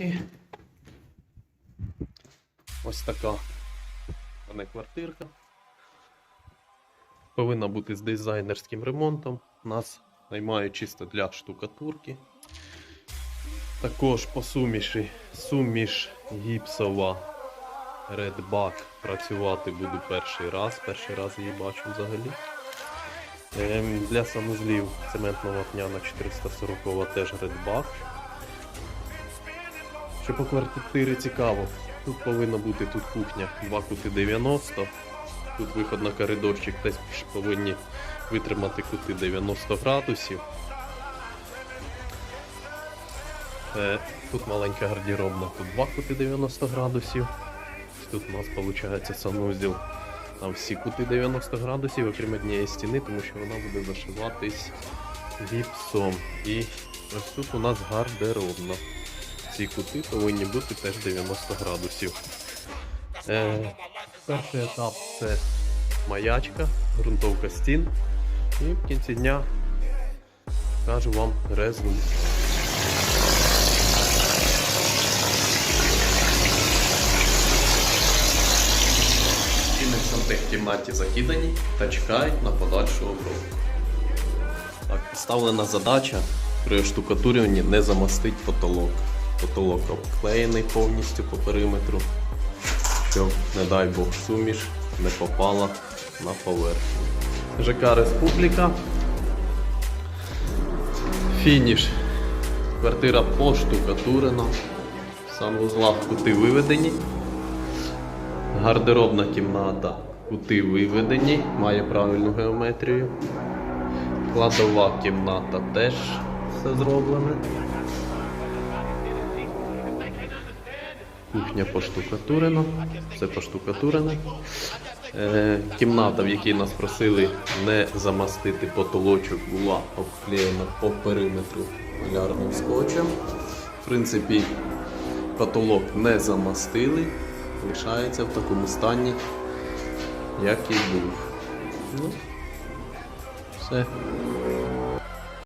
І ось така мене квартирка. Повинна бути з дизайнерським ремонтом. Нас наймають чисто для штукатурки. Також по суміші суміш гіпсова Redback працювати буду перший раз. Перший раз її бачу взагалі. Ем, для санузлів цементна вапняна 440 теж Redback. Що по квартирі цікаво, тут повинна бути тут кухня 2 кути 90. Тут виход на коридорчик теж повинні витримати кути 90 градусів. Е, Тут маленька гардеробна, тут 2 кути 90 градусів. Тут у нас виходить санузел. Там всі кути 90 градусів, окрім однієї стіни, тому що вона буде зашиватись гіпсом. І ось тут у нас гардеробна. Ці кути повинні бути теж 90 градусів. Е, перший етап це маячка, ґрунтовка стін. І в кінці дня кажу вам результат. В сантехкімнаті закидані та чекають на подальшу обробку. Так, поставлена задача при штукатурюванні не замастить потолок. Потолок обклеєний повністю по периметру, щоб, не дай Бог, суміш не попала на поверхню. ЖК Республіка. Фініш. Квартира поштукатурена. В санвузлах кути виведені. Гардеробна кімната. Кути виведені, має правильну геометрію. Кладова кімната теж все зроблене. Кухня поштукатурена, все поштукатурене. Е, кімната, в якій нас просили не замастити потолочок, була обклеєна по периметру полярним скотчем. В принципі, потолок не замастили, лишається в такому стані, як і був. Ну, все.